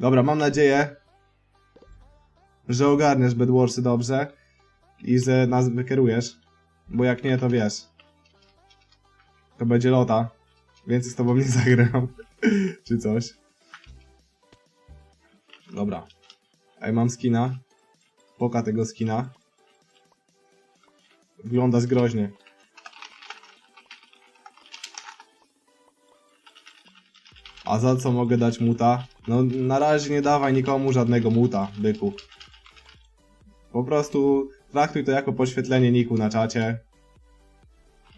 Dobra, mam nadzieję, że ogarniesz Bedwarsy dobrze i że nas wykierujesz, bo jak nie, to wiesz. To będzie lota, więc z tobą nie zagram, czy coś. Dobra. Ej, mam skina. Poka tego skina. Wygląda zgroźnie. A za co mogę dać muta? No na razie nie dawaj nikomu żadnego muta, byku. Po prostu traktuj to jako podświetlenie niku na czacie,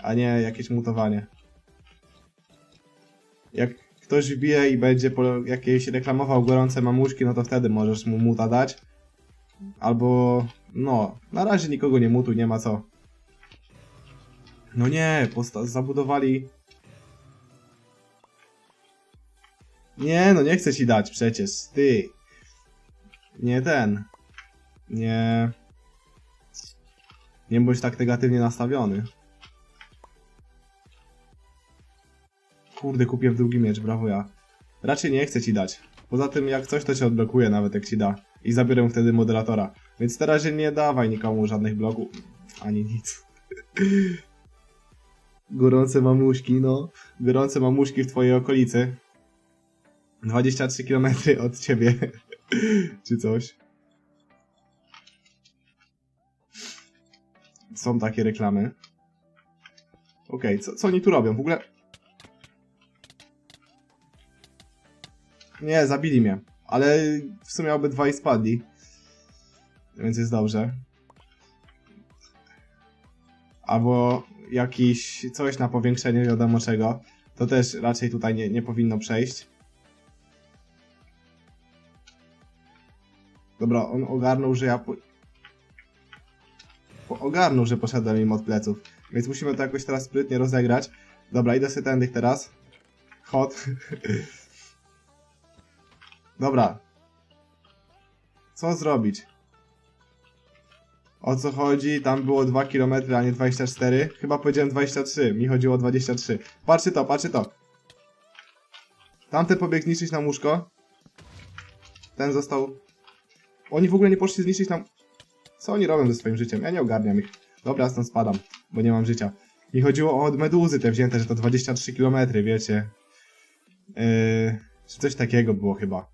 a nie jakieś mutowanie. Jak ktoś wbije i będzie po jakieś reklamował gorące mamuśki, no to wtedy możesz mu muta dać. Albo, no, na razie nikogo nie mutuj, nie ma co. No nie, zabudowali... Nie, no nie chcę ci dać przecież, ty. Nie ten. Nie... Nie bądź tak negatywnie nastawiony. Kurde, kupię w drugi miecz, brawo ja. Raczej nie chcę ci dać. Poza tym, jak coś, to cię odblokuje nawet, jak ci da. I zabiorę wtedy moderatora. Więc teraz nie dawaj nikomu żadnych bloków. Ani nic. Gorące mamuśki, no. Gorące mamuśki w twojej okolicy. 23 km od ciebie. Czy coś. Są takie reklamy. Okej, co, co oni tu robią? W ogóle... Nie, zabili mnie. Ale w sumie obydwaj spadli. Więc jest dobrze. Albo jakiś coś na powiększenie wiadomo czego. To też raczej tutaj nie, nie powinno przejść. Dobra, on ogarnął, że ja... Po... Po ogarnął, że poszedłem im od pleców. Więc musimy to jakoś teraz sprytnie rozegrać. Dobra, idę sobie tędy teraz. Hot. Dobra. Co zrobić? O co chodzi? Tam było 2 km, a nie 24. Chyba powiedziałem 23. Mi chodziło o 23. Patrzcie to, patrzcie to. Tamten pobiegł zniszczyć nam łóżko. Ten został... Oni w ogóle nie poszli zniszczyć nam... Co oni robią ze swoim życiem? Ja nie ogarniam ich. Dobra, stąd spadam, bo nie mam życia. Mi chodziło o meduzy te wzięte, że to 23 km, wiecie. Yy, czy coś takiego było chyba.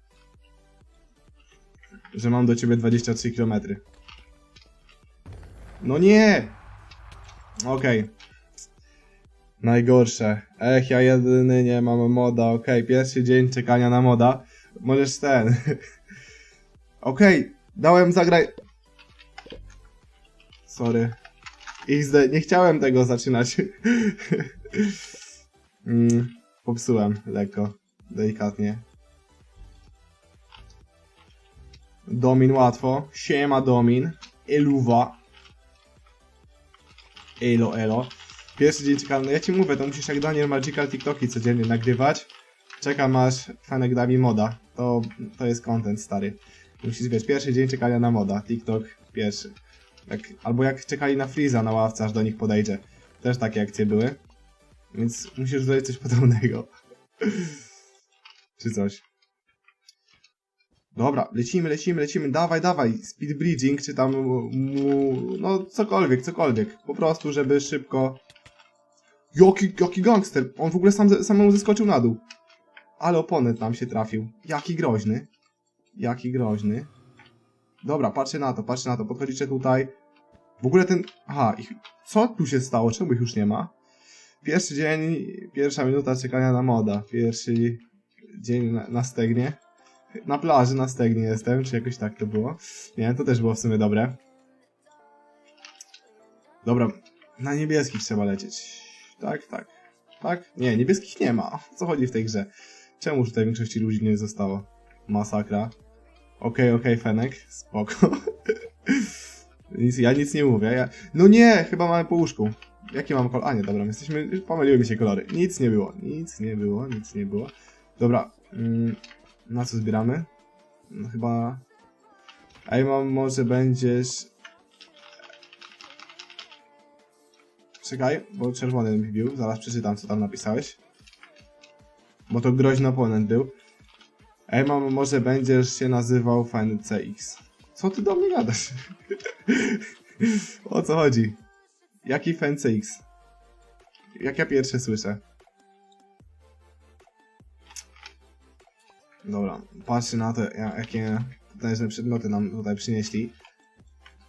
Że mam do ciebie 23 km. No nie! Okej. Najgorsze. Ech, ja jedyny nie mam moda. Okej, pierwszy dzień czekania na moda. Możesz ten. Okej, dałem zagraj. Sorry. XD, nie chciałem tego zaczynać. mm, popsułem lekko, delikatnie. Domin łatwo. Siema Domin. Eluwa. Elo, elo. Pierwszy dzień czekam. No ja ci mówię, to musisz jak Daniel Magical TikToki codziennie nagrywać. Czekam aż Fenek da mi moda. To, to jest content stary. Musisz wiesz, pierwszy dzień czekania na moda. TikTok pierwszy. Jak, albo jak czekali na Freeza na ławce, aż do nich podejdzie. Też takie akcje były. Więc musisz zrobić coś podobnego. Czy coś. Dobra, lecimy, lecimy, lecimy, dawaj, dawaj, speed bridging, czy tam mu, no cokolwiek, cokolwiek, po prostu, żeby szybko... Jaki, jaki gangster, on w ogóle sam, samemu zeskoczył na dół. Ale oponent nam się trafił, jaki groźny, jaki groźny. Dobra, patrzcie na to, patrzcie na to, podchodzicie tutaj. W ogóle ten, aha, ich, co tu się stało, czemu ich już nie ma? Pierwszy dzień, pierwsza minuta czekania na moda, pierwszy dzień na, na stegnie na plaży na stegnie jestem, czy jakoś tak to było. Nie, to też było w sumie dobre. Dobra, na niebieskich trzeba lecieć. Tak, tak. Tak? Nie, niebieskich nie ma. Co chodzi w tej grze? Czemu tutaj większości ludzi nie zostało? Masakra. Okej, okej, Fenek, spoko. nic, ja nic nie mówię. Ja... No nie, chyba mamy po łóżku. Jaki mam kolor? A nie, dobra, jesteśmy... Pomyliły mi się kolory. Nic nie było, nic nie było, nic nie było. Dobra, mm, na co zbieramy? No chyba... Ej, mam, może będziesz... Czekaj, bo czerwony mi wbił. Zaraz przeczytam, co tam napisałeś. Bo to groźny oponent był. Ej, mam, może będziesz się nazywał FNCX. Co ty do mnie gadasz? o co chodzi? Jaki FNCX? Jak ja pierwsze słyszę? Dobra, patrzcie na to, ja- jakie potężne przedmioty nam tutaj przynieśli.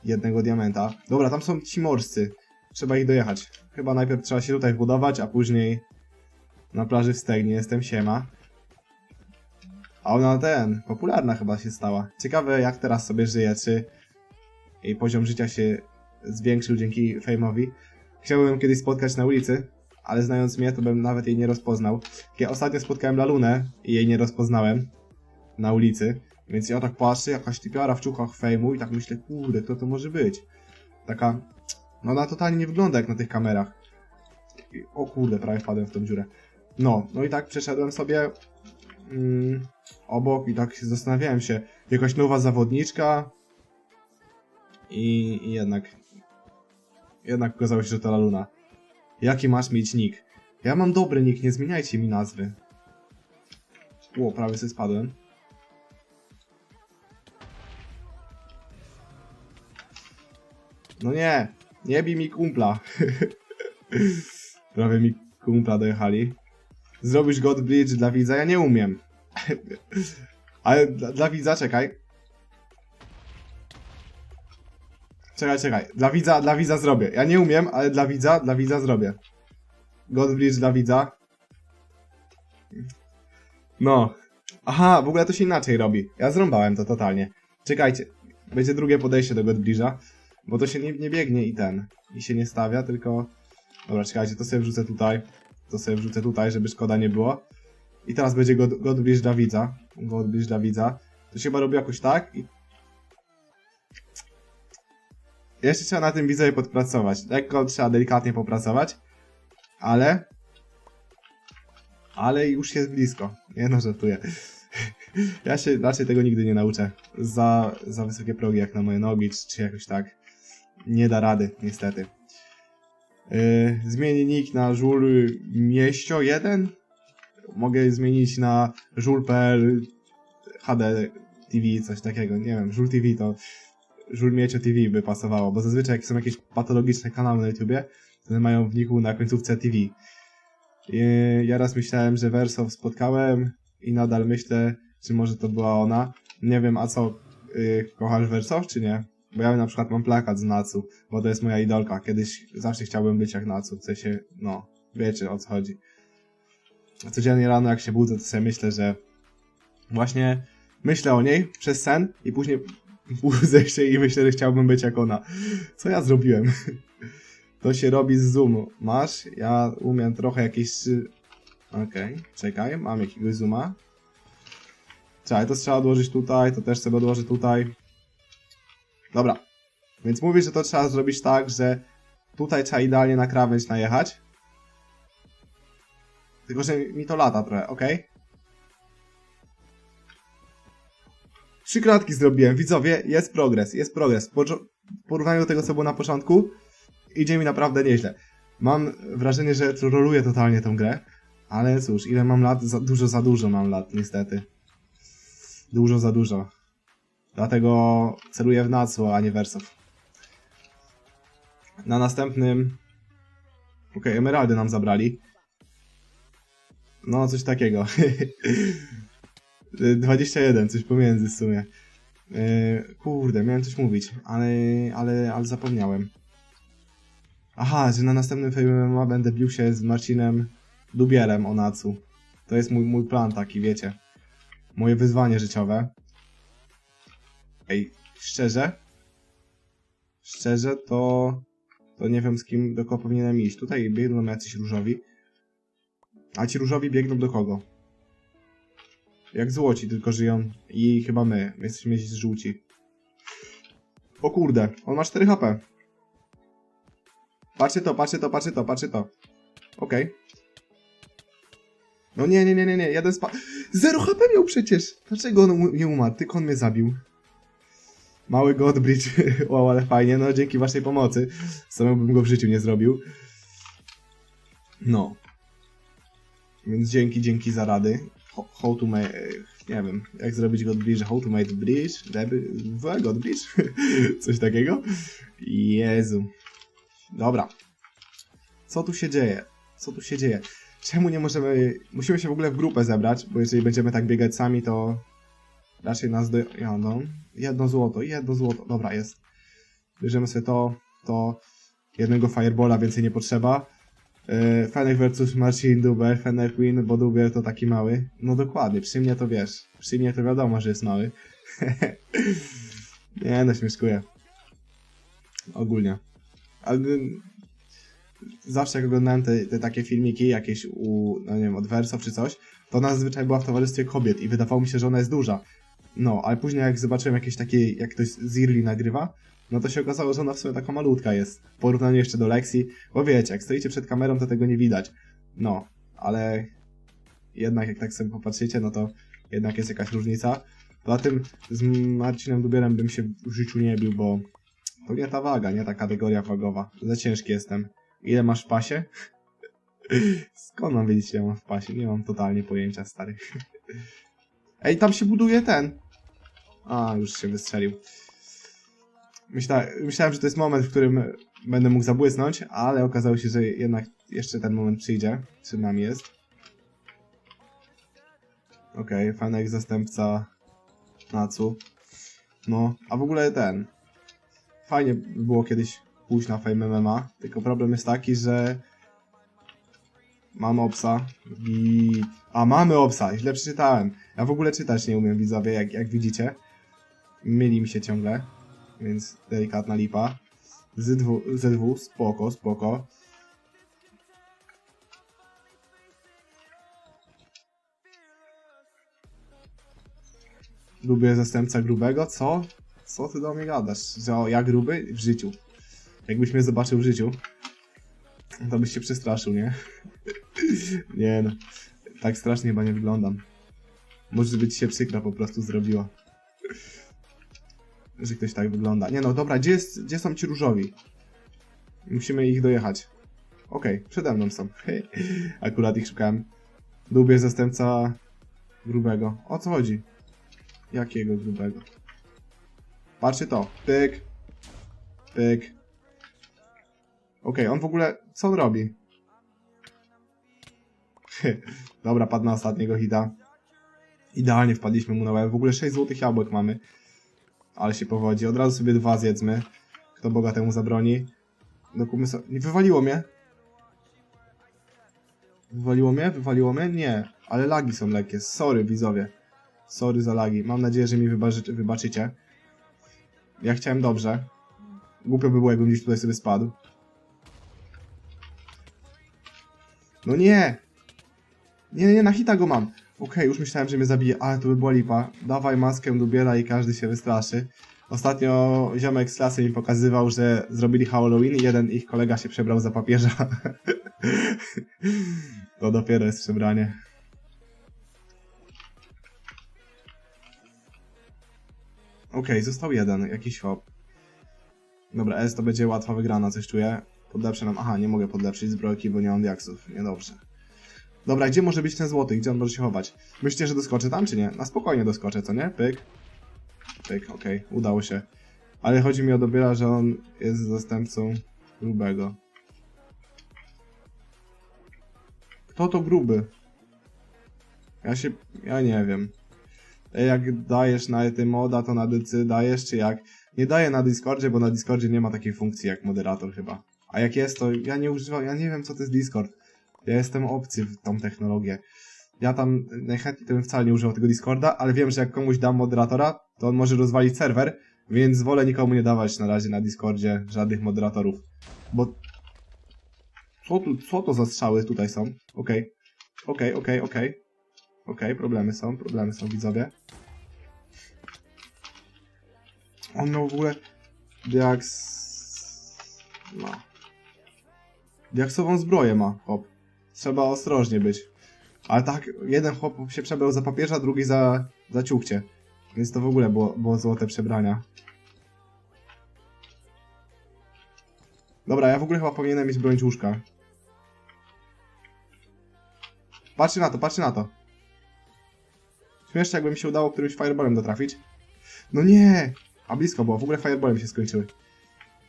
Jednego diamenta. Dobra, tam są ci morscy. Trzeba ich dojechać. Chyba najpierw trzeba się tutaj wbudować, a później na plaży w Stegnie jestem siema. A ona ten, popularna chyba się stała. Ciekawe jak teraz sobie żyje, czy jej poziom życia się zwiększył dzięki fejmowi. Chciałbym ją kiedyś spotkać na ulicy, ale znając mnie, to bym nawet jej nie rozpoznał. Ja ostatnio spotkałem Lalunę i jej nie rozpoznałem na ulicy, więc ja tak patrzę, jakaś typiara w czuchach fejmu i tak myślę, kurde, kto to może być? Taka, no ona totalnie nie wygląda jak na tych kamerach. I, o kurde, prawie wpadłem w tą dziurę. No, no i tak przeszedłem sobie mm, obok i tak się zastanawiałem się, jakaś nowa zawodniczka i, i jednak jednak okazało się, że to Laluna. Jaki masz mieć nick? Ja mam dobry nick, nie zmieniajcie mi nazwy. Ło, prawie sobie spadłem. No nie, nie bij mi kumpla. prawie mi kumpla dojechali. Zrobisz God Bridge dla widza? Ja nie umiem. Ale dla, dla widza, czekaj. Czekaj, czekaj. Dla widza, dla widza zrobię. Ja nie umiem, ale dla widza, dla widza zrobię. God Bridge dla widza. No. Aha, w ogóle to się inaczej robi. Ja zrąbałem to totalnie. Czekajcie. Będzie drugie podejście do God Bridge'a. Bo to się nie, nie biegnie i ten. I się nie stawia, tylko... Dobra, czekajcie, to sobie wrzucę tutaj. To sobie wrzucę tutaj, żeby szkoda nie było. I teraz będzie God Bridge dla widza. Bridge dla widza. To się chyba robi jakoś tak i jeszcze trzeba na tym widzowie podpracować. Lekko trzeba delikatnie popracować, ale... Ale już jest blisko. Nie no, żartuję. Ja się raczej tego nigdy nie nauczę. Za, za wysokie progi jak na moje nogi, czy, czy jakoś tak. Nie da rady, niestety. Yy, zmienię nick na żul mieścio 1. Mogę zmienić na żul.pl HD TV, coś takiego. Nie wiem, żul TV to Żul Miecio TV by pasowało, bo zazwyczaj jak są jakieś patologiczne kanały na YouTubie, to one mają w niku na końcówce TV. I ja raz myślałem, że Wersow spotkałem i nadal myślę, czy może to była ona. Nie wiem, a co, yy, kochasz Wersow, czy nie? Bo ja na przykład mam plakat z Natsu, bo to jest moja idolka. Kiedyś zawsze chciałbym być jak Natsu, w sensie, no, wiecie o co chodzi. Codziennie rano jak się budzę, to sobie myślę, że właśnie myślę o niej przez sen i później budzę się i myślę, że chciałbym być jak ona. Co ja zrobiłem? To się robi z zoomu. Masz? Ja umiem trochę jakieś... Okej, czekaj, mam jakiegoś zooma. Czekaj, to trzeba odłożyć tutaj, to też sobie odłożę tutaj. Dobra. Więc mówisz, że to trzeba zrobić tak, że tutaj trzeba idealnie na krawędź najechać. Tylko, że mi to lata trochę, okej? Trzy kratki zrobiłem. Widzowie, jest progres, jest progres. W porównaniu do tego, co było na początku, idzie mi naprawdę nieźle. Mam wrażenie, że trolluję totalnie tą grę, ale cóż, ile mam lat? Za dużo, za dużo mam lat, niestety. Dużo, za dużo. Dlatego celuję w Natsu, a nie Wersow. Na następnym... Okej, emeraldy nam zabrali. No, coś takiego. 21, coś pomiędzy w sumie. Yy, kurde, miałem coś mówić, ale, ale, ale zapomniałem. Aha, że na następnym filmie będę bił się z Marcinem Dubierem o Natsu. To jest mój, mój plan taki, wiecie. Moje wyzwanie życiowe. Ej, szczerze? Szczerze to... To nie wiem z kim, do kogo powinienem iść. Tutaj biegną jacyś różowi. A ci różowi biegną do kogo? Jak złoci, tylko żyją. I chyba my. My jesteśmy żółci. O kurde, on ma 4 HP. Patrzcie to, patrzcie to, patrzcie to, patrzcie to. Okej. No nie, nie, nie, nie, nie, jeden spa... Zero HP miał przecież! Dlaczego on nie umarł? Tylko on mnie zabił. Mały Godbridge. wow, ale fajnie, no dzięki waszej pomocy. Samemu bym go w życiu nie zrobił. No. Więc dzięki, dzięki za rady. Ho- How to make... nie wiem, jak zrobić God Bridge, how to make bridge, żeby, w God Bridge, coś takiego. Jezu. Dobra. Co tu się dzieje? Co tu się dzieje? Czemu nie możemy, musimy się w ogóle w grupę zebrać, bo jeżeli będziemy tak biegać sami, to raczej nas dojadą. Jedno złoto, jedno złoto, dobra, jest. Bierzemy sobie to, to, jednego firebola, więcej nie potrzeba. Yy, Fennec versus Marcin Duber, Fennec win, bo Duber to taki mały. No dokładnie, przy mnie to wiesz. Przy mnie to wiadomo, że jest mały. nie no, śmieszkuję. Ogólnie. Ale zawsze jak oglądałem te, te takie filmiki, jakieś u, no nie wiem, od Verso czy coś, to ona zazwyczaj była w towarzystwie kobiet i wydawało mi się, że ona jest duża. No, ale później jak zobaczyłem jakieś takie, jak ktoś z Irli nagrywa, no to się okazało, że ona w sumie taka malutka jest. W porównaniu jeszcze do Lexi, bo wiecie, jak stoicie przed kamerą, to tego nie widać. No, ale jednak jak tak sobie popatrzycie, no to jednak jest jakaś różnica. Poza tym z Marcinem Dubierem bym się w życiu nie bił, bo to nie ta waga, nie ta kategoria wagowa. Za ciężki jestem. Ile masz w pasie? Skąd mam wiedzieć, ile mam w pasie? Nie mam totalnie pojęcia, stary. Ej, tam się buduje ten. A, już się wystrzelił. Myśla, myślałem, że to jest moment, w którym będę mógł zabłysnąć, ale okazało się, że jednak jeszcze ten moment przyjdzie. Przed nami jest. Okej, okay, Fanek zastępca Nacu. No, a w ogóle ten. Fajnie by było kiedyś pójść na Fame MMA, tylko problem jest taki, że mamy obsa i... A, mamy obsa, źle przeczytałem. Ja w ogóle czytać nie umiem, widzowie, jak, jak widzicie. Myli mi się ciągle, więc delikatna lipa. Z2, Z2 spoko, spoko. Lubię zastępca grubego, co? Co ty do mnie gadasz? Że o, ja gruby? W życiu. Jakbyś mnie zobaczył w życiu, to byś się przestraszył, nie? nie no. Tak strasznie chyba nie wyglądam. Może być się przykra po prostu zrobiła. Że ktoś tak wygląda. Nie no, dobra, gdzie, jest, gdzie są ci różowi? Musimy ich dojechać. Okej, okay, przede mną są. Akurat ich szukałem. Lubię zastępca grubego. O co chodzi? Jakiego grubego? Patrzcie to. Pyk. Pyk. Okej, okay, on w ogóle... Co on robi? Dobra, padł na ostatniego hita. Idealnie wpadliśmy mu na łeb. W ogóle 6 złotych jabłek mamy. Ale się powodzi. Od razu sobie dwa zjedzmy. Kto Boga temu zabroni. Dokupmy. Nie wywaliło mnie? Wywaliło mnie? Wywaliło mnie? Nie. Ale lagi są lekkie. Sorry, widzowie. Sorry za lagi. Mam nadzieję, że mi wybaczy, wybaczycie. Ja chciałem dobrze. Głupio by było, jakbym gdzieś tutaj sobie spadł. No nie! Nie, nie, na hita go mam. Okej, okay, już myślałem, że mnie zabije, ale to by była lipa. Dawaj maskę Dubiela i każdy się wystraszy. Ostatnio ziomek z klasy mi pokazywał, że zrobili Halloween i jeden ich kolega się przebrał za papieża. to dopiero jest przebranie. Okej, okay, został jeden, jakiś hop. Dobra, S to będzie łatwa wygrana, coś czuję. Podlepszę nam... Aha, nie mogę podlepszyć zbrojki, bo nie mam diaksów. Niedobrze. Dobra, gdzie może być ten złoty? Gdzie on może się chować? Myślicie, że doskoczę tam, czy nie? Na spokojnie doskoczę, co nie? Pyk. Pyk, okej, okay. udało się. Ale chodzi mi o dobiera, że on jest zastępcą grubego. Kto to gruby? Ja się... ja nie wiem. Jak dajesz na tym moda, to na dycy dajesz, czy jak? Nie daję na Discordzie, bo na Discordzie nie ma takiej funkcji jak moderator chyba. A jak jest, to ja nie używam, ja nie wiem co to jest Discord. Ja jestem obcy w tą technologię. Ja tam najchętniej to bym wcale nie używał tego Discorda, ale wiem, że jak komuś dam moderatora, to on może rozwalić serwer, więc wolę nikomu nie dawać na razie na Discordzie żadnych moderatorów. Bo... Co, tu, co to za strzały tutaj są? Okej. Okej, okej, okej. Okej, problemy są, problemy są, widzowie. On miał w ogóle... Diaks... No. Diaksową zbroję ma, hop. Trzeba ostrożnie być. Ale tak, jeden chłop się przebrał za papieża, drugi za, za ciuchcie. Więc to w ogóle było, było złote przebrania. Dobra, ja w ogóle chyba powinienem mieć broń łóżka. Patrzcie na to, patrzcie na to. śmiesznie, jakby mi się udało którymś fireballem dotrafić. No nie! A blisko było, w ogóle fireballem się skończyły.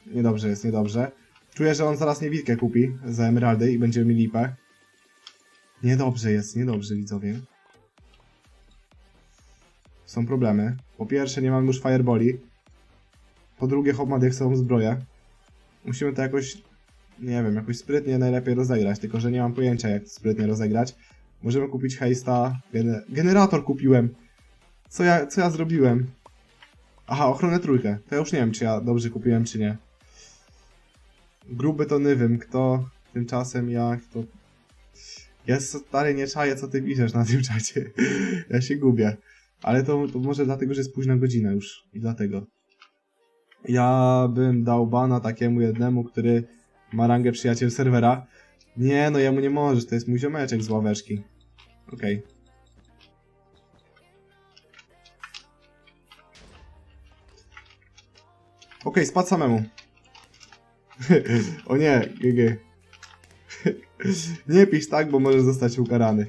Niedobrze jest, niedobrze. Czuję, że on zaraz niewidkę kupi za emeraldy i będziemy mieli lipę. Niedobrze jest, niedobrze widzowie. Są problemy. Po pierwsze, nie mam już fireballi. Po drugie, Hopmady chcą zbroję. Musimy to jakoś, nie wiem, jakoś sprytnie najlepiej rozegrać, tylko że nie mam pojęcia jak sprytnie rozegrać. Możemy kupić hejsta. Gener generator kupiłem. Co ja, co ja zrobiłem? Aha, ochronę trójkę. To ja już nie wiem, czy ja dobrze kupiłem, czy nie. Gruby to nie wiem, kto tymczasem jak to... Jest stary, nie czaję, co ty piszesz na tym czacie. ja się gubię. Ale to, to może dlatego, że jest późna godzina już. I dlatego. Ja bym dał bana takiemu jednemu, który ma rangę przyjaciel serwera. Nie, no jemu nie możesz, to jest mój ziomeczek z ławeczki. Okej. Okej, spadł samemu. o nie, GG. Nie pisz tak, bo możesz zostać ukarany.